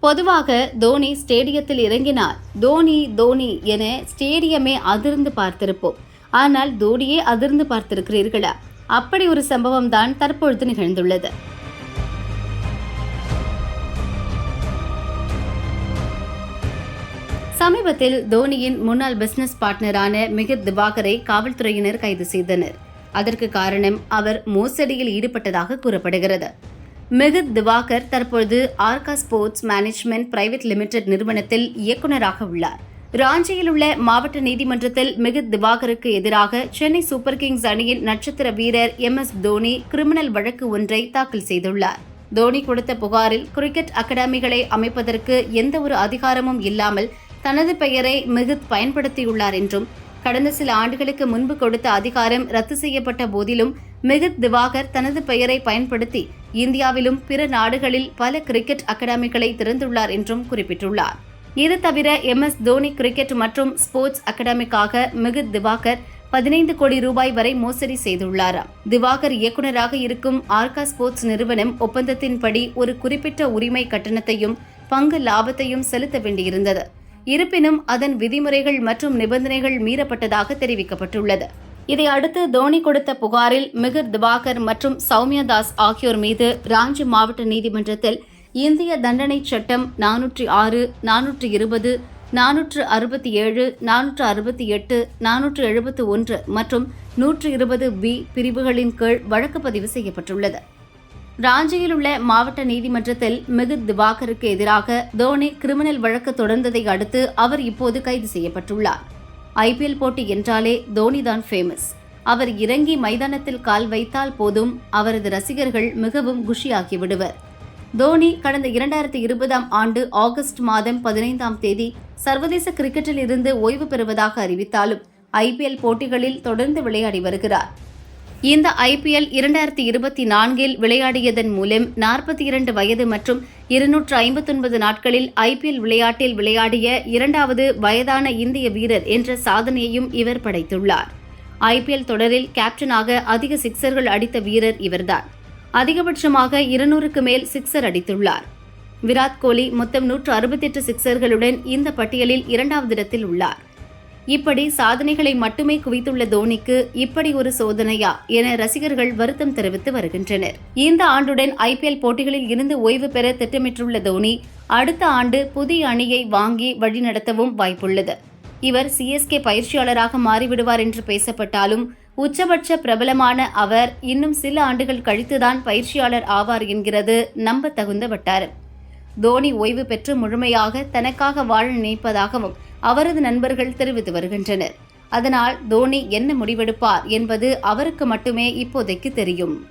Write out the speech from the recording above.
பொதுவாக தோனி ஸ்டேடியத்தில் இறங்கினார் தோனி தோனி என ஸ்டேடியமே அதிர்ந்து பார்த்திருப்போம். ஆனால் தோனியே அதிர்ந்து பார்த்திருக்கிறீர்களா? அப்படி ஒரு சம்பவம் தான் தற்பொழுது நிகழ்ந்துள்ளது. சமீபத்தில் தோனியின் முன்னாள் பிசினஸ் பார்ட்னரான மிகித் திவாகரை காவல்துறையினர் கைது செய்தனர். அதற்கு காரணம் அவர் மோசடியில் ஈடுபட்டதாக கூறப்படுகிறது. மிகுத் திவாகர் தற்பொழுது Arka sports management private limited நிறுவனத்தில் இயக்குநராக உள்ளார். ராஞ்சியில் உள்ள மாவட்ட நீதிமன்றத்தில் மிகுத் திவாகருக்கு எதிராக சென்னை சூப்பர் கிங்ஸ் அணியின் நட்சத்திர வீரர் எம். எஸ். தோனி கிரிமினல் வழக்கு ஒன்றை தாக்கல் செய்துள்ளார். தோனி கொடுத்த புகாரில் கிரிக்கெட் அகாடமிகளை அமைப்பதற்கு எந்த ஒரு அதிகாரமும் இல்லாமல் தனது பெயரை மிகுத் பயன்படுத்தியுள்ளார் என்றும் கடந்த சில ஆண்டுகளுக்கு முன்பு கொடுத்த அதிகாரம் ரத்து செய்யப்பட்ட போதிலும் மிகுத் திவாகர் தனது பெயரை பயன்படுத்தி இந்தியாவிலும் பிற நாடுகளில் பல கிரிக்கெட் அகாடமிகளை திறந்துள்ளார் என்றும் குறிப்பிட்டுள்ளார். இது தவிர எம். எஸ். தோனி கிரிக்கெட் மற்றும் ஸ்போர்ட்ஸ் அகாடமிக்காக மிகுத் திவாகர் பதினைந்து கோடி ரூபாய் வரை மோசடி செய்துள்ளாராம் திவாகர் இயக்குநராக இருக்கும் ஆர்கா ஸ்போர்ட்ஸ் நிறுவனம் ஒப்பந்தத்தின்படி ஒரு குறிப்பிட்ட உரிமை கட்டணத்தையும் பங்கு லாபத்தையும் செலுத்த வேண்டியிருந்தது. இருப்பினும் அதன் விதிமுறைகள் மற்றும் நிபந்தனைகள் மீறப்பட்டதாக தெரிவிக்கப்பட்டுள்ளது. இதை அடுத்து தோனி கொடுத்த புகாரில் மிகிர் திவாகர் மற்றும் சௌமியா தாஸ் ஆகியோர் மீது ராஞ்சி மாவட்ட நீதிமன்றத்தில் இந்திய தண்டனை சட்டம் நானூற்றி ஆறு நானூற்றி இருபது நானூற்று அறுபத்தி ஏழு நானூற்று அறுபத்தி எட்டு நானூற்று எழுபத்து ஒன்று மற்றும் நூற்று இருபது பி பிரிவுகளின் கீழ் வழக்கு பதிவு செய்யப்பட்டுள்ளது. ராஞ்சியில் உள்ள மாவட்ட நீதிமன்றத்தில் மிகுத் திவாகருக்கு எதிராக தோனி கிரிமினல் வழக்கு தொடர்ந்ததை அடுத்து அவர் இப்போது கைது செய்யப்பட்டுள்ளார். ஐபிஎல் போட்டி என்றாலே தோனி தான் ஃபேமஸ் அவர் இறங்கி மைதானத்தில் கால் வைத்தால் போதும் அவரது ரசிகர்கள் மிகவும் குஷியாகி விடுவர் தோனி கடந்த இரண்டாயிரத்தி இருபதாம் ஆண்டு ஆகஸ்ட் மாதம் பதினைந்தாம் தேதி சர்வதேச கிரிக்கெட்டில் இருந்து ஓய்வு பெறுவதாக அறிவித்தாலும் ஐபிஎல் போட்டிகளில் தொடர்ந்து விளையாடி வருகிறார். இந்த ஐபிஎல் இரண்டாயிரத்தி இருபத்தி நான்கில் விளையாடியதன் மூலம் நாற்பத்தி இரண்டு வயது மற்றும் இருநூற்று ஐம்பத்தொன்பது நாட்களில் ஐபிஎல் விளையாட்டில் விளையாடிய இரண்டாவது வயதான இந்திய வீரர் என்ற சாதனையையும் இவர் படைத்துள்ளார். ஐபிஎல் தொடரில் கேப்டனாக அதிக சிக்சர்கள் அடித்த வீரர் இவர்தான். அதிகபட்சமாக இருநூறுக்கு மேல் சிக்சர் அடித்துள்ளார். விராட் கோலி மொத்தம் நூற்று அறுபத்தெட்டு சிக்சர்களுடன் இந்த பட்டியலில் இரண்டாவது இடத்தில் உள்ளார். இப்படி சாதனைகளை மட்டுமே குவித்துள்ள தோனிக்கு இப்படி ஒரு சோதனையா என ரசிகர்கள் வருத்தம் தெரிவித்து வருகின்றனர். இந்த ஆண்டுடன் ஐபிஎல் போட்டிகளில் இருந்து ஓய்வு பெற திட்டமிட்டுள்ள தோனி அடுத்த ஆண்டு புதிய அணியை வாங்கி வழிநடத்தவும் வாய்ப்புள்ளது. இவர் சிஎஸ்கே பயிற்சியாளராக மாறிவிடுவார் என்று பேசப்பட்டாலும் உச்சபட்ச பிரபலமான அவர் இன்னும் சில ஆண்டுகள் கழித்துதான் பயிற்சியாளர் ஆவார் என்கிறது நம்ப தகுந்த வட்டாரம். தோனி ஓய்வு பெற்று முழுமையாக தனக்காக வாழ நினைப்பதாகவும் அவரது நண்பர்கள் தெரிவித்து வருகின்றனர். அதனால் தோனி என்ன முடிவெடுப்பார் என்பது அவருக்கு மட்டுமே இப்போதைக்கு தெரியும்.